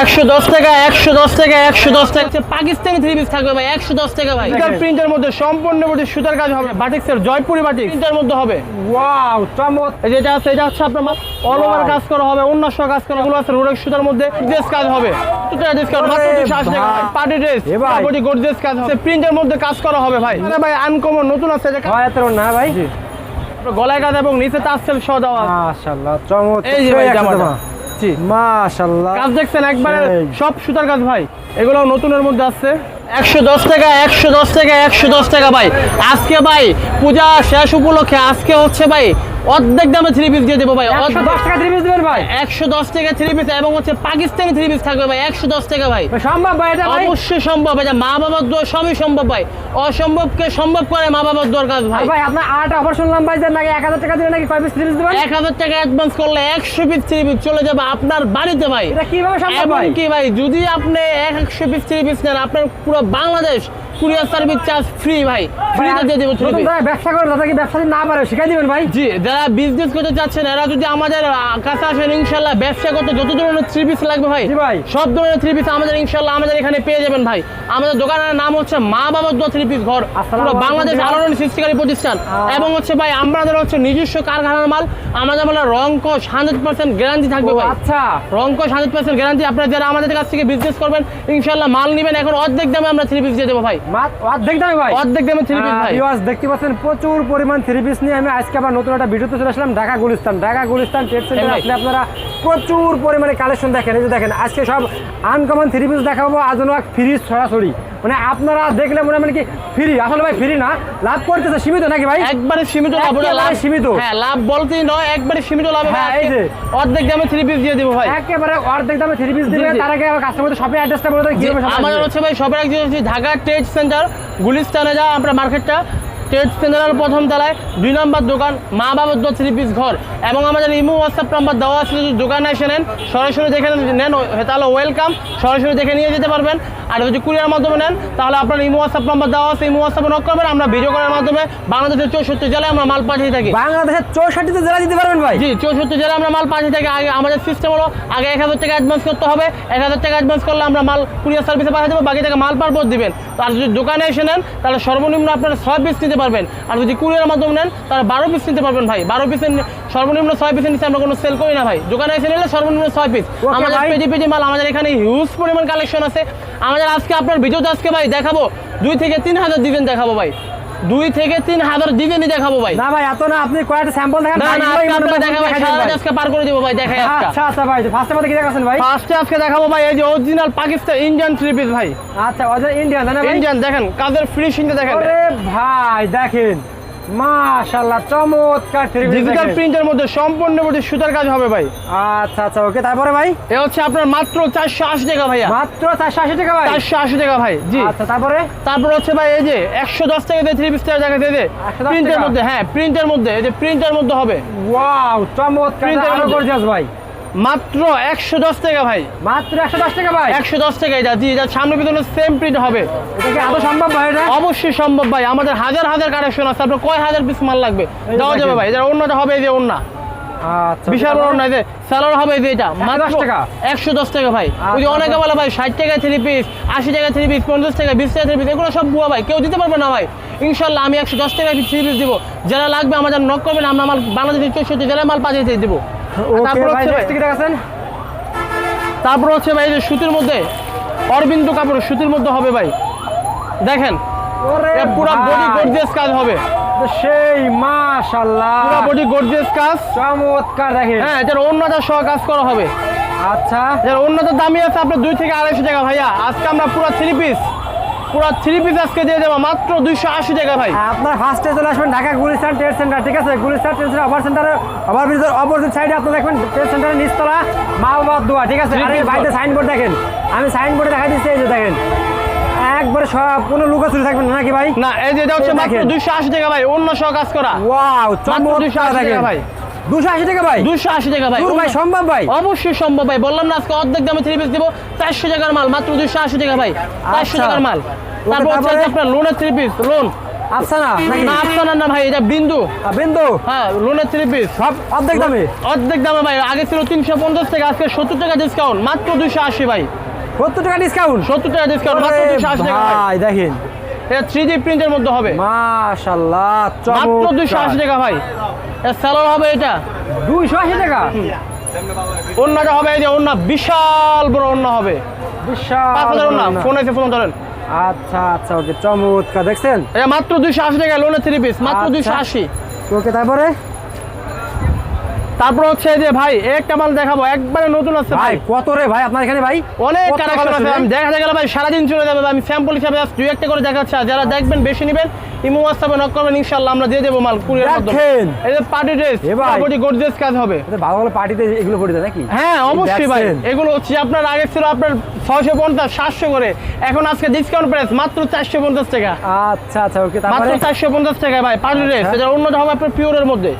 একশো দশ টাকা একশো দশ টাকা একশো দশ টাকা। পাকিস্তানি থ্রি পিস থাকবে ভাই একশো দশ টাকা ভাই। প্রিন্টের মধ্যে সম্পূর্ণ মধ্যে সুতার কাজ হবে। বাটিক্সের জয়পুরি বাটিক প্রিন্টের মধ্যে হবে। ওয়াও চমৎ। যেটা আছে এটা হচ্ছে আপনার অল ওভার কাজ করা হবে অন্য কাজ করা গুলো আছে রোডের সুতার মধ্যে। ড্রেস কাজ হবে। দুটা ডিসকাউন্ট মাত্র ওরে 280 টাকা। ভাই। পার্টি ড্রেস এ ভাই। বডি কাজ হবে। প্রিন্টের মধ্যে কাজ করা হবে ভাই। ভাই আনকমন নতুন আছে এটা না ভাই। গলায় কাজ এবং নিচে টাসেল সহ দেওয়া। আছে। মাশাআল্লাহ চমৎ। এই যে ভাই জামাটা। জি মাশাআল্লাহ। কাজ দেখছেন একবারে সব সুতার কাজ ভাই। এগুলো নতুনের মধ্যে আছে। একশো দশ টাকা একশো দশ টাকা একশো দশ টাকা ভাই। আজকে ভাই পূজা শেষ উপলক্ষে আজকে হচ্ছে ভাই অর্ধেক দামে থ্রি পিস দিয়ে দেবো ভাই। একশো দশ টাকা ত্রিশ দিবেন ভাই। একশো দশ টাকা থ্রি পিস এবং হচ্ছে পাকিস্তানি থ্রি পিস থাকবে ভাই একশো দশ টাকা ভাই। সম্ভব ভাই এটা অবশ্যই সম্ভব এটা মা বাবার দোয়া সবই সম্ভব ভাই। অসম্ভবকে সম্ভব করে মা বাবার দরকার ভাই। ভাই আপনার আট অফার শুনলাম ভাই যে নাকি এক হাজার টাকা নাকি কয় পিস ত্রিশ দিবেন? এক হাজার টাকা অ্যাডভান্স করলে একশো পিস থ্রি পিস চলে যাবে আপনার বাড়িতে ভাই। এটা কীভাবে সম্ভব ভাই? এমনকি ভাই যদি আপনি একশো পিস থ্রি পিস নেন আপনার পুরো Bangladesh courier service charge free ভাই। ফ্রিতে দিয়ে দেবো থ্রি নতুন ব্যবসা করে তাদেরকে ব্যবসা যদি না পারে শিখাই দিবেন ভাই। জি যারা বিজনেস করতে চাচ্ছেন এরা যদি আমাদের কাছে আসেন ইনশাল্লাহ ব্যবসা করতে যত ধরনের থ্রি পিস লাগবে ভাই ভাই। সব ধরনের থ্রি পিস আমাদের ইনশাল্লাহ আমাদের এখানে পেয়ে যাবেন ভাই। আমাদের দোকানের নাম হচ্ছে মা বাবার দোয়া থ্রি পিস ঘর। পুরো বাংলাদেশ। আলোড়ন সৃষ্টিকারী প্রতিষ্ঠান। এবং হচ্ছে ভাই আমাদের হচ্ছে নিজস্ব কারখানার মাল। আমাদের মানে রং কস হান্ড্রেড পার্সেন্ট গ্যারান্টি থাকবে ভাই। আচ্ছা। রঙ্কশ হান্ড্রেড পার্সেন্ট গ্যারান্টি আপনারা যারা আমাদের কাছ থেকে বিজনেস করবেন ইনশাল্লাহ মাল নেবেন এখন অর্ধেক দামে আমরা থ্রি পিস দিয়ে দেবো ভাই। অর্ধেক দামে ভাই। অর্ধেক দামে থ্রি পিস ভাই। ভিউয়ার্স দেখতে পাচ্ছেন প্রচুর পরিমাণ থ্রি পিস নিয়ে আমি আজকে আবার নতুন একটা ভিডিওতে চলে আসলাম ঢাকা গুলিস্তান। ঢাকা গুলিস্তান ট্রেড সেন্টার হ্যাঁ আসলে আপনারা প্রচুর পরিমাণে কালেকশন দেখেন। এই যে দেখেন আজকে সব আনকমন থ্রি পিস দেখাবো আজনও ফ্রি সরাসরি। মানে আপনারা দেখলে মনে হয় কি ফ্রি আসলে ভাই ফ্রি না। লাভ করতেছে সীমিত নাকি ভাই? একবারে সীমিত লাভ লাভ সীমিত। হ্যাঁ লাভ বলতেই নয় একবারে সীমিত লাভ হ্যাঁ, এই যে। অর্ধেক দামে থ্রি পিস দিয়ে দেবো ভাই। একেবারে অর্ধেক দামে থ্রি পিস দিবে। তার আগে কাস্টমারদের শপের অ্যাড্রেসটা বলে দেন আমাদের হচ্ছে ভাই সবার একজন হচ্ছে ঢাকা ট্রেড সেন্টার গুলিস্তানে যা আমরা মার্কেটটা। ট্রেড সেন্টারের প্রথম তলায় দুই নম্বর দোকান, মা বাবদ থ্রি পিস ঘর এবং আমাদের ইমো হোয়াটসঅ্যাপ নাম্বার দেওয়া আছে, যদি দোকানে এসে নেন, সরাসরি দেখে নেন তাহলে ওয়েলকাম সরাসরি দেখে নিয়ে যেতে পারবেন। আর যদি কুরিয়ার মাধ্যমে নেন তাহলে আপনার ইমো হোয়াটসঅ্যাপ নাম্বার দেওয়া আছে। ইমো হোয়াটসঅ্যাপে নক করবেন। আমরা ভিডিও করার মাধ্যমে বাংলাদেশের চৌষট্টি জেলায় আমরা মাল পাঠিয়ে থাকি। বাংলাদেশের চৌষট্টিতে জেলা দিতে পারবেন ভাই। জি চৌষট্টি জেলা আমরা মাল পাঠিয়ে থাকি। আগে আমাদের সিস্টেম হলো আগে এক হাজার টাকা অ্যাডভান্স করতে হবে। এক হাজার টাকা অ্যাডভান্স করলে আমরা মাল কুরিয়ার সার্ভিসে পাঠিয়ে দেবো। বাকি টাকা মাল পার পর দিবেন। আর যদি দোকানে এসে নেন তাহলে সর্বনিম্ন আপনারা ছয় পিস নিতে পারবেন। আর যদি কুরিয়ার মাধ্যমে নেন তাহলে বারো পিস নিতে পারবেন ভাই। বারো পিসের সর্বনিম্ন ছয় পিসের নিচে আমরা কোনো সেল করি না ভাই। দোকানে এসে নিলে সর্বনিম্ন ছয় পিস আমাদের। পেজি পেজি মাল আমাদের এখানে হিউজ পরিমাণ কালেকশন আছে। আমাদের আজকে আপনার ভিডিওতে আজকে ভাই দেখাবো দুই থেকে তিন হাজার ডিজাইন দেখাবো ভাই। দুই থেকে তিন হাজার ডিজাইনই দেখাবো ভাই। না ভাই এত না আপনি কয়েকটা স্যাম্পল দেখান না না আপনারা দেখাবো সারা। আজকে পার করে দেবো ভাই দেখাই আজকে। আচ্ছা আচ্ছা ভাই ফার্স্টে মধ্যে কি দেখাচ্ছেন ভাই? ফার্স্টে আজকে দেখাবো ভাই এই যে original Pakistan Indian three piece ভাই। আচ্ছা ওদের ইন্ডিয়ান না ভাই? ইন্ডিয়ান দেখেন কাজের ফিনিশিংটা দেখেন। ওরে ভাই দেখেন। মাশাআল্লাহ চমৎকার ডিজিটাল প্রিন্টের মধ্যে সম্পূর্ণ বডি সুতার কাজ হবে ভাই। আচ্ছা আচ্ছা ওকে তারপরে ভাই? এ হচ্ছে আপনার মাত্র চারশো আশি টাকা ভাইয়া। মাত্র চারশো আশি টাকা ভাই? চারশো আশি টাকা ভাই জি। আচ্ছা তারপরে? তারপর হচ্ছে ভাই এই যে একশো দশ টাকা দিয়ে থ্রি পিস টাকা দিয়ে দে 110 প্রিন্টের? মধ্যে হ্যাঁ প্রিন্টের মধ্যে এই যে প্রিন্টের মধ্যে হবে। ওয়াও চমৎকার মধ্যে। গর্জিয়াস ভাই। মাত্র একশো দশ টাকা ভাই। মাত্র একশো দশ টাকা ভাই। একশো দশ টাকা এটা জি এটা সামনে পিছনে সেম প্রিন্ট হবে। এটা কি আদৌ সম্ভব ভাই এটা? অবশ্যই সম্ভব ভাই। আমাদের হাজার হাজার কালেকশন আছে। আপনার কয় হাজার পিস মাল লাগবে? দেওয়া যাবে ভাই। এটা অন্যটা হবে এই যে অন্য আচ্ছা বিশাল বড় অন্য যে। স্যালোর হবে যে এটা। 110 টাকা? একশো দশ টাকা ভাই। ওই যে আচ্ছা, অনেকে আচ্ছা। বলে ভাই ষাট টাকা থ্রি পিস আশি টাকা থ্রি পিস পঞ্চাশ টাকা বিশ টাকা থ্রি পিস এগুলো সব বুয়া ভাই। কেউ দিতে পারবে না ভাই। ইনশাল্লাহ আমি একশো দশ টাকা থ্রি পিস দিব। যারা লাগবে আমাদের নক করবেন আমরা মাল বাংলাদেশের চৌষট্টি জেলায় মাল পাঠিয়ে দিয়ে দেবো। তারপর ভাই হচ্ছে কি তারপর হচ্ছে ভাই যে সুতির মধ্যে অরবিন্দ কাপড় সুতির মধ্যে হবে ভাই। দেখেন পুরো বডি গর্জিয়াস কাজ হবে। সেই মাশাআল্লাহ। পুরো বডি গর্জিয়াস কাজ। চমৎকার দেখেন। হ্যাঁ এটার অন্যটা সহ কাজ করা হবে। আচ্ছা। এটার অন্যটার দামই আছে আপনার দুই থেকে আড়াইশো টাকা ভাইয়া। আজকে আমরা পুরো থ্রি পিস পুরো থ্রি পিস আজকে দিয়ে দেবো মাত্র দুইশো আশি টাকা ভাই। আপনার ফার্স্টে চলে আসবেন ঢাকা গুলিস্তান ট্রেড সেন্টার ঠিক আছে? গুলিস্তান ট্রেড সেন্টার অপার সেন্টারে ওভার ব্রিজের অপোজিট সাইডে আপনি দেখবেন ট্রেড সেন্টারের নিচতলা মা বাবার দোয়া ঠিক আছে? আর এই piece সাইনবোর্ড দেখেন। আমি সাইনবোর্ডে দেখা দিচ্ছি এই যে দেখেন। একবারে সব কোনো লুকোচুরি থাকবেন না নাকি ভাই? না এই যে এটা হচ্ছে মাত্র দুইশো আশি টাকা ভাই অন্য সহ কাজ করা। ওয়াও দুইশো আশি টাকা ভাই। দুশো আশি টাকা ভাই। দুইশো আশি টাকা ভাই। ভাই সম্ভব ভাই। অবশ্যই সম্ভব ভাই। বললাম না আজকে অর্ধেক দামে থ্রি পিস দিব। চারশো টাকার মাল মাত্র আশি টাকা ভাই। চারশো আচ্ছা। টাকার মাল। তারপর হচ্ছে আপনার লোনের থ্রি পিস লোন আফসানা না আফসানা না ভাই এটা বিন্দু। বিন্দু? হ্যাঁ লোনের থ্রি পিস সব অর্ধেক দামে? অর্ধেক দামে ভাই। আগে ছিল তিনশো পঞ্চাশ থেকে আজকে সত্তর টাকা ডিসকাউন্ট মাত্র দুশো আশি ভাই। সত্তর টাকা ডিসকাউন্ট সত্তর টাকা ডিসকাউন্ট মাত্র দুশো আশি টাকা। ভাই দেখেন। এটা থ্রি ডি প্রিন্টের মধ্যে হবে। মাশাল্লাহ মাত্র দুইশো আশি টাকা ভাই। এর হবে এটা। দুইশো আশি টাকা? অন্যটা হবে এই যে অন্য বিশাল বড় অন্য হবে। বিশাল পাঁচ হাজার অন্য ফোন আছে ফোন ধরেন। আচ্ছা আচ্ছা ওকে চমৎকার দেখছেন? এটা মাত্র দুইশো আশি টাকা লোনের থ্রি পিস মাত্র দুইশো আশি। ওকে তারপরে? তারপর হচ্ছে যে ভাই একটা মাল দেখাবো একবারে নতুন আছে ভাই কত রে ভাই আপনার এখানে ভাই? অনেক কালেকশন আছে আমি দেখাতে গেলে ভাই সারাদিন চলে যাবে আমি স্যাম্পল হিসাবে just দুই একটা করে দেখাচ্ছি যারা দেখবেন বেশি নেবেন ইমো হোয়াটসঅ্যাপে নক করবেন ইনশাল্লাহ আমরা দিয়ে দেবো মাল কুরিয়ার মাধ্যমে। দেখেন। এই যে পার্টি ড্রেস ভাই। গর্জিয়াস কাজ হবে। এটা ভালো ভালো পার্টিতে এগুলো পড়ে নাকি? হ্যাঁ অবশ্যই ভাই এগুলো হচ্ছে আপনার আগে ছিল আপনার ছয়শো পঞ্চাশ সাতশো করে এখন আজকে ডিসকাউন্ট প্রাইস মাত্র চারশো পঞ্চাশ টাকা। আচ্ছা আচ্ছা ওকে মাত্র তারপরে চারশো পঞ্চাশ টাকা ভাই পার্টি ড্রেস আচ্ছা। এটা অন্যটা হবে আপনার পিওরের মধ্যে।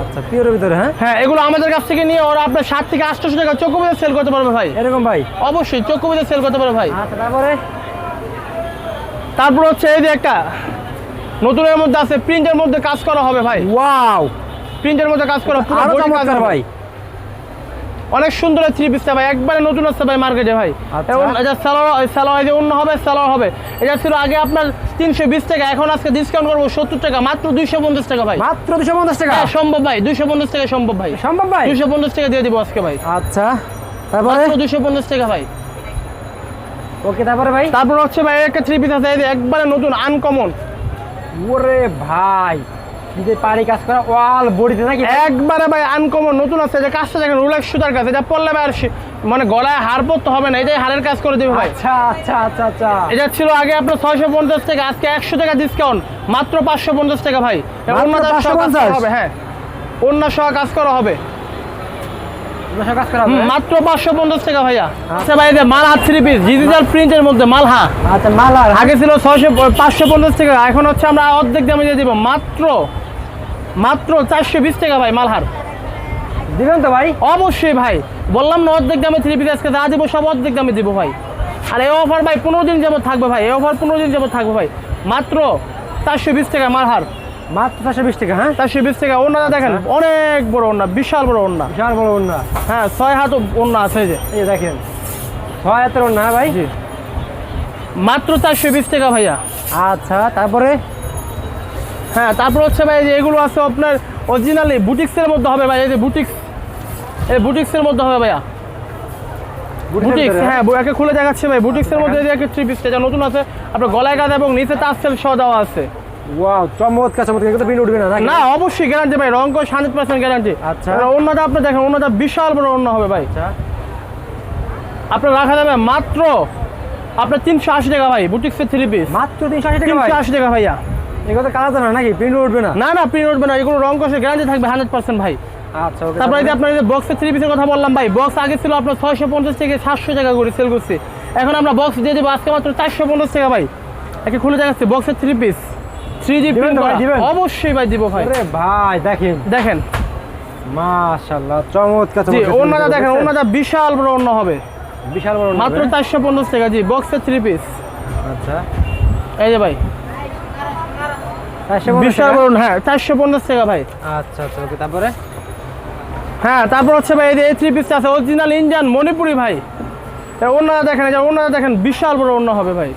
আচ্ছা পিওরের ভিতরে হ্যাঁ? হ্যাঁ এগুলো আমাদের কাছ থেকে নিয়ে ওরা আপনার সাত থেকে আটশোশো টাকা চোখে সেল করতে পারবে ভাই। এরকম ভাই? অবশ্যই চোখে সেল করতে পারবে ভাই। আচ্ছা তারপরে? তারপর হচ্ছে এই যে একটা নতুনের মধ্যে আছে প্রিন্টের মধ্যে কাজ করা হবে ভাই। ওয়াও! প্রিন্টের মধ্যে কাজ করা পুরো। ভাই। অনেক সুন্দর থ্রি পিসটা ভাই একবারে নতুন আসছে ভাই মার্কেটে ভাই। আচ্ছা। এবং এটা সালোয়ার সালোয়ার যে অন্য হবে সালোয়ার হবে। এটা ছিল আগে আপনার তিনশো বিশ টাকা এখন আজকে ডিসকাউন্ট করব সত্তর টাকা মাত্র দুইশো পঞ্চাশ টাকা ভাই। মাত্র দুশো পঞ্চাশ টাকা? হ্যাঁ সম্ভব ভাই দুইশো পঞ্চাশ টাকা সম্ভব ভাই। সম্ভব ভাই? দুইশো পঞ্চাশ টাকা দিয়ে দিব আজকে ভাই। আচ্ছা তারপরে? দুইশো পঞ্চাশ টাকা ভাই। ওকে তারপরে ভাই? তারপর হচ্ছে ভাই একটা থ্রি পিস আছে একবারে নতুন আনকমন ওরে ভাই যে পারি কাজ করা ওয়াল বডিতে নাকি একবারে ভাই আনকমন নতুন আছে যে কাজটা দেখেন রুলেক্স সুতার কাজ এটা পড়লে ভাই আর মানে গলায় হার পরতে হবে না এটাই হারের কাজ করে দেবে ভাই। আচ্ছা আচ্ছা আচ্ছা আচ্ছা। এটা ছিল আগে আপনার ছয়শো পঞ্চাশ টাকা আজকে একশো টাকা ডিসকাউন্ট মাত্র পাঁচশো পঞ্চাশ টাকা ভাই। হবে হ্যাঁ। অন্য সহ কাজ করা হবে। মাত্র পাঁচশো পঞ্চাশ টাকা ভাইয়া। আচ্ছা। ভাই মালহা থ্রি পিস ডিজিটাল প্রিন্টের মধ্যে মালহা আচ্ছা মালার আগে ছিল ছয়শো পাঁচশো পঞ্চাশ টাকা এখন হচ্ছে আমরা অর্ধেক দামে দিয়ে দিব মাত্র মাত্র চারশো বিশ টাকা ভাই মালহার। দিবেন তো ভাই? অবশ্যই ভাই। বললাম না অর্ধেক দামে থ্রি পিস আজকে যা দিব সব অর্ধেক দামে দিব ভাই। আর এই অফার ভাই পনেরো দিন যাবত থাকবে ভাই এই অফার পনেরো দিন যাবত থাকবে ভাই। মাত্র চারশো বিশ টাকা মালহার। মাত্র চারশো বিশ টাকা হ্যাঁ? চারশো বিশ টাকা ওনারা দেখেন অনেক বড় ওনা বিশাল বড় ওনা বিশাল বড় ওন্না হ্যাঁ ছয় হাত ওনা আছে এই যে। এই দেখেন ছয় হাতের ওন্না হ্যাঁ ভাই? মাত্র চারশো বিশ টাকা ভাইয়া। আচ্ছা তারপরে? হ্যাঁ তারপর হচ্ছে ভাই যে এগুলো আছে আপনার অরিজিনালি বুটিক্সের মধ্যে হবে ভাই এই যে বুটিক্স। এই বুটিক্সের মধ্যে হবে ভাইয়া। বুটিক্স হ্যাঁ বই একে খুলে দেখাচ্ছে ভাই বুটিক্সের মধ্যে এই যে একটা থ্রি পিস যেটা নতুন আছে আপনার গলায় কাজ এবং নিচে টাচসেল সহ দেওয়া আছে। ওয়াও চমৎকার চমৎকার তো প্রিন্ট উঠবে না না অবশ্যই গ্যারান্টি ভাই রং করে হান্ড্রেড পার্সেন্ট গ্যারান্টি আচ্ছা। অন্যটা আপনি দেখেন অন্যটা বিশাল বড় অন্য হবে ভাই। আচ্ছা। আপনার রাখা যাবে মাত্র আপনার তিনশো আশি টাকা ভাই বুটিক্সের থ্রি পিস মাত্র তিনশো আশি টাকা তিনশো আশি টাকা ভাইয়া। এগুলো কালার না নাকি? প্রিন্ট উঠবে না? না না প্রিন্ট উঠবে না এগুলো রং কষে গ্যারান্টি থাকবে হান্ড্রেড পার্সেন্ট ভাই। আচ্ছা তারপরে যে আপনার যে বক্সের থ্রি পিসের কথা বললাম ভাই বক্স আগে ছিল আপনার ছয়শো পঞ্চাশ থেকে সাতশো টাকা করে সেল করছি। এখন আমরা বক্স দিয়ে দেবো আজকে মাত্র চারশো পঞ্চাশ টাকা ভাই। একে খুলে দেখাচ্ছি বক্সের থ্রি পিস থ্রি জি ভাই, অবশ্যই ভাই দিব ভাই। ভাই দেখেন। দেখেন। মাশাআল্লাহ চমৎকার জি ওনাটা দেখেন? ওনাটা বিশাল বড় অন্য হবে। বিশাল বড় মাত্র মাত্র চারশো পঞ্চাশ টাকা জি বক্সের থ্রি পিস আচ্ছা। এই যে ভাই বিশাল? বড় হ্যাঁ চারশো পঞ্চাশ টাকা ভাই। আচ্ছা আচ্ছা ওকে তারপরে? হ্যাঁ তারপর হচ্ছে ভাই এই থ্রি আছে অরিজিনাল ইন্ডিয়ান মণিপুরি ভাই। ওনারা দেখেন যে ওনারা দেখেন বিশাল বড় অন্য হবে ভাই।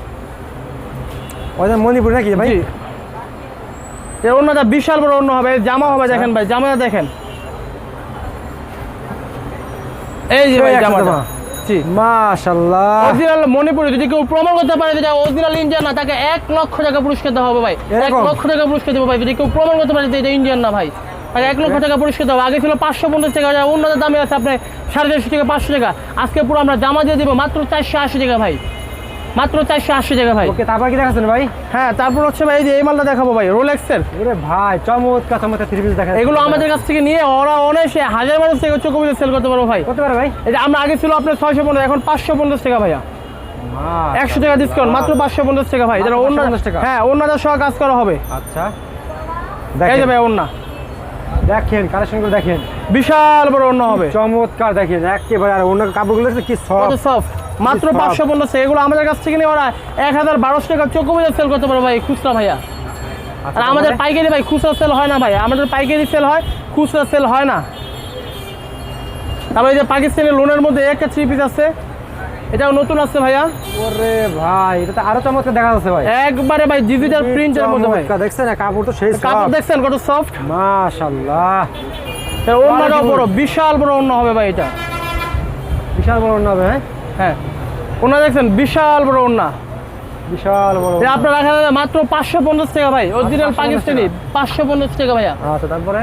ওদের মণিপুর নাকি ভাই? অন্যটা বিশাল বড় অন্য হবে জামা হবে দেখেন ভাই জামাটা দেখেন। এই যে ভাই জামাটা। জামা। মনে মাশাআল্লাহ। অরিজিনাল মণিপুরি যদি কেউ প্রমাণ করতে পারে অরিজিনাল ইন্ডিয়ান না তাকে এক লক্ষ টাকা পুরস্কার দেওয়া হবে ভাই। এক লক্ষ টাকা পুরস্কার দেবো ভাই। যদি কেউ প্রমাণ করতে পারে যে এটা ইন্ডিয়ান না ভাই এক লক্ষ টাকা পুরস্কার দেবো। আগে ছিল পাঁচশো পঞ্চাশ টাকা অন্যদের দামে আছে আপনার সাড়ে চারশো টাকা পাঁচশো টাকা। আজকে পুরো আমরা জামা দিয়ে দেবো মাত্র চারশো আশি টাকা ভাই। মাত্র চারশো আশি টাকা ভাই। ওকে তারপর কি দেখাচ্ছেন ভাই? হ্যাঁ তারপর হচ্ছে ভাই এই মালটা দেখাবো ভাই রোলেক্সের ওরে ভাই চমৎকার চমৎকার থ্রি পিস দেখা এগুলো আমাদের কাছ থেকে নিয়ে ওরা অনায়াসে হাজার মানুষ থেকে চোখে সেল করতে পারব ভাই। করতে পারো ভাই? এটা আমরা আগে ছিল আপনার ছয়শো পনেরো এখন পাঁচশো পঞ্চাশ টাকা ভাইয়া। একশো টাকা ডিসকাউন্ট মাত্র পাঁচশো পঞ্চাশ টাকা ভাই যারা অন্য 550 টাকা। হ্যাঁ অন্যদের সহ কাজ করা হবে। আচ্ছা। এই যে দেখেন। ভাই অন্য দেখেন কালেকশনগুলো দেখেন। বিশাল বড় অন্য হবে। চমৎকার দেখেন একেবারে আর অন্য কাপড়গুলো কি সফট সফট মাত্র পাঁচশো পঞ্চাশ এগুলো আমাদের কাছ থেকে নিয়ে ওরা এক হাজার বারোশো টাকা চোখ বুঝে সেল করতে পারবে ভাই খুচরা ভাইয়া। আচ্ছা, আর আমাদের পাইকারি ভাই খুচরা সেল হয় না ভাই। আমাদের পাইকারি সেল হয় খুচরা সেল হয় না। তারপরে এই যে পাকিস্তানি লোনের মধ্যে একটা থ্রি পিস আছে। এটাও নতুন আছে ভাইয়া। ওরে ভাই এটা তো আরও চমৎকার দেখা যাচ্ছে ভাই। একবারে ভাই ডিজিটাল প্রিন্টের মধ্যে ভাই। দেখছেন কাপড় তো সেই কাপড় দেখছেন কত সফট মাশাআল্লাহ। Quality বড় বিশাল বড় অন্য হবে ভাই এটা। বিশাল বড় না হবে হ্যাঁ? হ্যাঁ। ওনা দেখছেন বিশাল বড় ওনা। বিশাল বড় আপনার রাখা যাবে মাত্র পাঁচশো পঞ্চাশ টাকা ভাই অরিজিনাল পাকিস্তানি পাঁচশো পঞ্চাশ টাকা ভাইয়া। আচ্ছা তারপরে?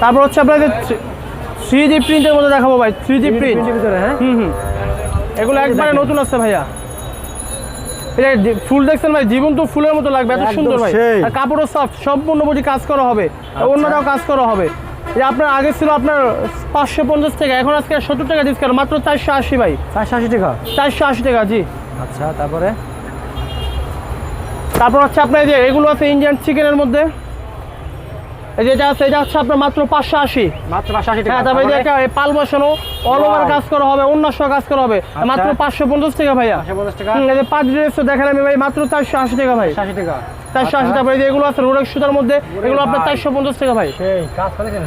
তারপর হচ্ছে আপনাদের থ্রি জি প্রিন্টের মধ্যে দেখাবো ভাই থ্রি জি প্রিন্ট হ্যাঁ? হুম হুম। এগুলো একবারে। নতুন আছে ভাইয়া। এটা ফুল দেখছেন ভাই জীবন তো ফুলের মতো লাগবে এত সুন্দর ভাই। কাপড়ও সফট সম্পূর্ণ বুঝি কাজ করা হবে। অন্যটাও কাজ করা হবে। এই আপনার আগে ছিল আপনার পাঁচশো পঞ্চাশ টাকা এখন আজকে সত্তর টাকা ডিসকাউন্ট মাত্র চারশো আশি ভাই। চারশো আশি টাকা? চারশো আশি টাকা জি। আচ্ছা তারপরে? তারপর হচ্ছে আপনার এই যে এগুলো আছে ইন্ডিয়ান চিকেনের মধ্যে। এই যেটা আছে এটা হচ্ছে আপনার মাত্র পাঁচশো আশি। মাত্র পাঁচশো আশি টাকা। হ্যাঁ তারপরে যে পাল বসানো অল ওভার কাজ করা হবে কাজ করা হবে। মাত্র পাঁচশো পঞ্চাশ টাকা ভাইয়া। যে পাঁচ ড্রেস দেখেন আমি ভাই মাত্র চারশো আশি টাকা ভাই। আশি টাকা। চারশো আশি। তারপরে এগুলো আছে সুতার মধ্যে এগুলো আপনার চারশো পঞ্চাশ টাকা ভাই।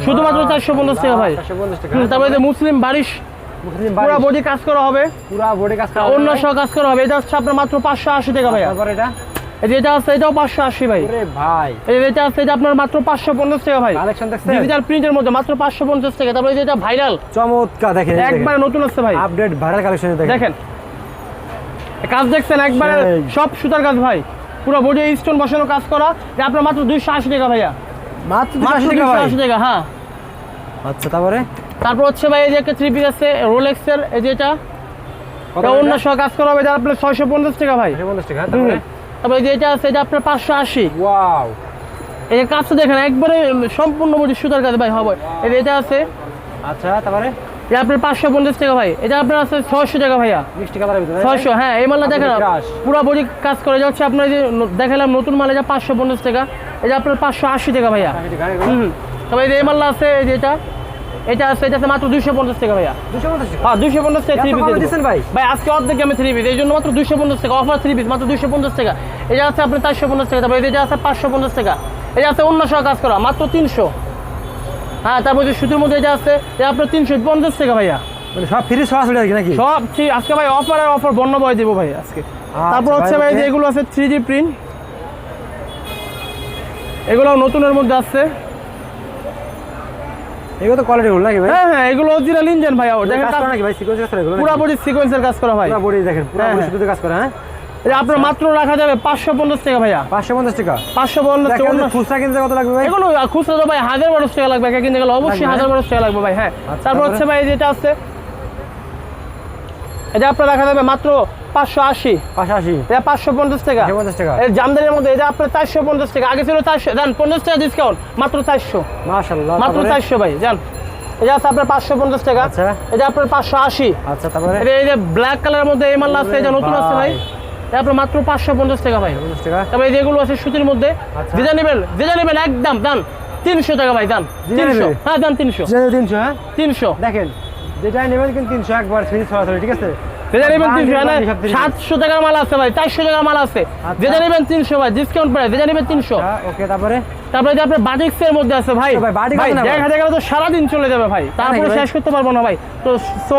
শুধুমাত্র 450 টাকা ভাই। চারশো পঞ্চাশ টাকা হুম, তারপরে মুসলিম বারিশ মুসলিম পুরো বডি কাজ করা হবে। পুরা বডি কাজ করা অন্য হবে সহ কাজ করা হবে। এটা হচ্ছে আপনার মাত্র পাঁচশো আশি টাকা ভাইয়া। তারপর এটা? এই আছে এটাও পাঁচশো আশি ভাই। ভাই। এটা আছে এটা আপনার মাত্র পাঁচশো পঞ্চাশ টাকা ভাই। দেখছেন? ডিজিটাল প্রিন্টের মধ্যে মাত্র পাঁচশো পঞ্চাশ টাকা। তারপরে এই যে এটা ভাইরাল চমৎকার দেখেন একবারে নতুন আছে ভাই। আপডেট ভাইরাল কালেকশন দেখেন। দেখেন। কাজ দেখছেন একবারে সব সুতার কাজ ভাই। পুরো বডি স্টোন বসানো কাজ করা। যে আপনার মাত্র দুইশো আশি টাকা ভাইয়া। মাত্র মাত্র 280 টাকা দুইশো আশি টাকা হ্যাঁ। আচ্ছা তারপরে? তারপর হচ্ছে ভাই এই যে একটা থ্রি পিস আছে রোলেক্সের এই যে এটা। অন্য সহ কাজ করা হবে আপনার ছয়শো পঞ্চাশ টাকা ভাই। 250 টাকা তারপরে? এই যে এটা আছে এটা আপনার পাঁচশো আশি। ওয়াও। এই যে কাজটা দেখেন একবারে সম্পূর্ণ বডি সুতার কাজ ভাই হবে। এটা আছে। আচ্ছা তারপরে? এটা আপনার পাঁচশো পঞ্চাশ টাকা ভাই। এটা আপনার আছে ছয়শো টাকা ভাইয়া। ছয়শো হ্যাঁ এই মালটা দেখেন। পুরো বডি কাজ করে যাচ্ছে আপনার যে দেখালাম নতুন মাল এটা পাঁচশো পঞ্চাশ টাকা। এটা আপনার পাঁচশো আশি টাকা ভাইয়া। 280 টাকা এগুলো? হুম তবে এই মাল্লা আছে এই যে এটা আছে এটা আছে মাত্র দুইশো পঞ্চাশ টাকা ভাইয়া। 250 টাকা? হ্যাঁ দুইশো পঞ্চাশ টাকা থ্রি পিস ভাই? ভাই আজকে অর্ধেক আমি থ্রি পিস এই জন্য মাত্র দুইশো পঞ্চাশ টাকা অফার থ্রি পিস মাত্র দুইশো পঞ্চাশ টাকা। এটা আছে আপনার চারশো পঞ্চাশ টাকা তারপরে এটা আছে পাঁচশো পঞ্চাশ টাকা। এটা আছে অন্য সহ কাজ করা মাত্র তিনশো। হ্যাঁ তারপর যে সুতির মধ্যে এটা আছে এটা আপনার তিনশো পঞ্চাশ টাকা ভাইয়া। মানে সব ফ্রি সরাসরি আর কি নাকি? সব ঠিক আজকে ভাই অফার আর অফার বন্য বয় দেবো ভাই আজকে। তারপর হচ্ছে ভাই যে এগুলো আছে থ্রি ডি প্রিন্ট এগুলো নতুনের মধ্যে আসছে এগুলো তো কোয়ালিটি নাকি ভাই? হ্যাঁ হ্যাঁ এগুলো অরিজিনাল ইঞ্জিন ভাই দেখেন কাজ করে নাকি ভাই? সিকোয়েন্স কাজ করে এগুলো পুরো বডি সিকোয়েন্সের কাজ করা ভাই পুরো বডি দেখেন পুরো হ্যাঁ, বডি হ্যাঁ। কাজ করে হ্যাঁ? আপনার মাত্র রাখা যাবে পাঁচশো পঞ্চাশ টাকা ভাইয়া। 550 টাকা? পাঁচশো পঞ্চাশ টাকা। খুচরা কিনতে কত লাগবে ভাই? এগুলো খুচরা তো ভাই হাজার বারোশো টাকা লাগবে একা কিনতে গেলে অবশ্যই হাজার বারোশো টাকা লাগবে ভাই হ্যাঁ। আচ্ছা, তারপর হচ্ছে ভাই যেটা আছে এটা আপনার রাখা যাবে মাত্র পাঁচশো আশি। 580 এটা পাঁচশো পঞ্চাশ টাকা। 550 টাকা। এর জামদানির মধ্যে এটা আপনার চারশো পঞ্চাশ টাকা। আগে ছিল চারশো দেন পঞ্চাশ টাকা ডিসকাউন্ট মাত্র চারশো। মাশাআল্লাহ মাত্র চারশো ভাই যান এটা আছে আপনার পাঁচশো পঞ্চাশ টাকা। আচ্ছা। এটা আপনার পাঁচশো আশি। আচ্ছা তারপরে? এটা এই যে ব্ল্যাক কালারের মধ্যে এই মাল্লা আছে এটা নতুন আছে ভাই। আপনার মাত্র পাঁচশো পঞ্চাশ টাকা ভাই। 50 টাকা? তারপরে যেগুলো আছে সুতির মধ্যে আচ্ছা। যেটা নেবেন যেটা নেবেন একদম দান তিনশো টাকা ভাই দান। তিনশো। হ্যাঁ দান তিনশো। 300 হ্যাঁ? তিনশো। দেখেন যেটা নেবেন কিন্তু 300 একবার ফ্রি সরাসরি ঠিক আছে? যেটা নেবেন তিনশো বান্ডিল সব 300 সাতশো টাকার মাল আছে ভাই চারশো টাকার মাল আছে। আচ্ছা। যেটা নেবেন তিনশো ভাই ডিসকাউন্ট প্রাইস যেটা নেবেন তিনশো। হ্যাঁ ওকে তারপরে? তারপরে যে আপনার বাটিক্সের মধ্যে আছে ভাই? দেখা গেলে তো সারাদিন চলে যাবে ভাই তারপরে শেষ করতে পারব না ভাই। তো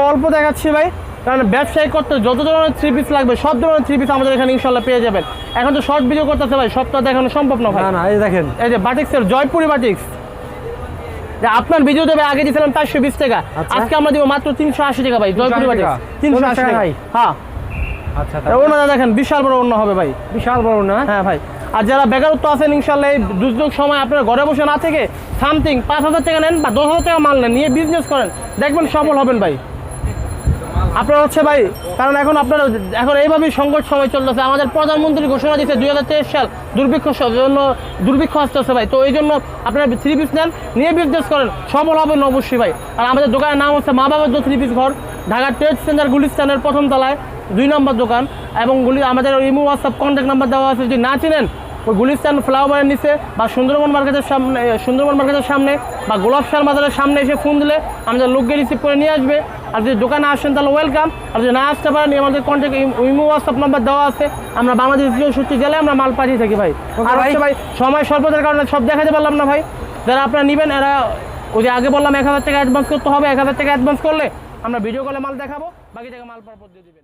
অল্প দেখাচ্ছি ভাই কারণ ব্যবসায়ী করতে যত ধরনের থ্রি পিস লাগবে সব ধরনের থ্রি পিস আমাদের এখানে ইনশাল্লাহ পেয়ে যাবেন। এখন তো শর্ট ভিডিও করতেছে ভাই সবটা দেখানো সম্ভব না ভাই। না এই দেখেন। এই যে বাটিক্সের জয়পুরি বাটিক্স যে আপনার ভিডিও দেবে আগে দিয়েছিলাম চারশো বিশ টাকা। আচ্ছা। আজকে আমরা দিব মাত্র তিনশো আশি টাকা ভাই জয়পুরি 380 বাটিক্স তিনশো আশি টাকা। হ্যাঁ। আচ্ছা ওনারা দেখেন বিশাল বড় অন্য হবে ভাই। বিশাল বড় না হ্যাঁ ভাই। আর যারা বেকারত্ব আছেন ইনশাল্লাহ এই দুর্যোগ সময় আপনারা ঘরে বসে না থেকে সামথিং পাঁচ হাজার টাকা নেন বা দশ হাজার টাকা মাল নেন নিয়ে বিজনেস করেন। দেখবেন সফল হবেন ভাই। আপনার হচ্ছে ভাই, কারণ এখন আপনার এখন এইভাবেই সংকট সময় চলতেছে। আমাদের প্রধানমন্ত্রী ঘোষণা দিচ্ছে দুই হাজার তেইশ সাল দুর্ভিক্ষ জন্য দুর্ভিক্ষ আসতেছে ভাই। তো এই জন্য আপনারা থ্রি পিস নেন, নিয়ে বিজনেস করেন। সফল হবেন অবশ্যই ভাই। আর আমাদের দোকানের নাম হচ্ছে মা বাবার থ্রি পিস ঘর, ঢাকা ট্রেড সেন্টার গুলিস্তানের প্রথম তলায়, দুই নম্বর দোকান। এবং গুলি, আমাদের ইমো হোয়াটসঅ্যাপ কন্ট্যাক্ট নাম্বার দেওয়া আছে, যদি না চিনেন, ওই গুলিস্তান ফ্লাওয়ারের নিচে বা সুন্দরবন মার্কেটের সামনে, সুন্দরবন মার্কেটের সামনে বা গোলাপশাল বাজারের সামনে এসে ফোন দিলে আমাদের লোককে রিসিভ করে নিয়ে আসবে। আর যদি দোকানে আসেন তাহলে ওয়েলকাম আর যদি না আসতে পারেন আমাদের কন্ট্যাক্ট ইমো হোয়াটসঅ্যাপ নাম্বার দেওয়া আছে। আমরা বাংলাদেশ সূত্রে গেলে আমরা মাল পাঠিয়ে থাকি ভাই। আর ভাই। হচ্ছে ভাই সময় স্বল্পতার কারণে সব দেখাতে পারলাম না ভাই। যারা আপনারা নেবেন এরা ওই যে আগে বললাম এক হাজার টাকা অ্যাডভান্স করতে হবে এক হাজার টাকা অ্যাডভান্স করলে আমরা ভিডিও কলে মাল দেখাবো বাকি টাকা মাল পরপর দিয়ে দিবেন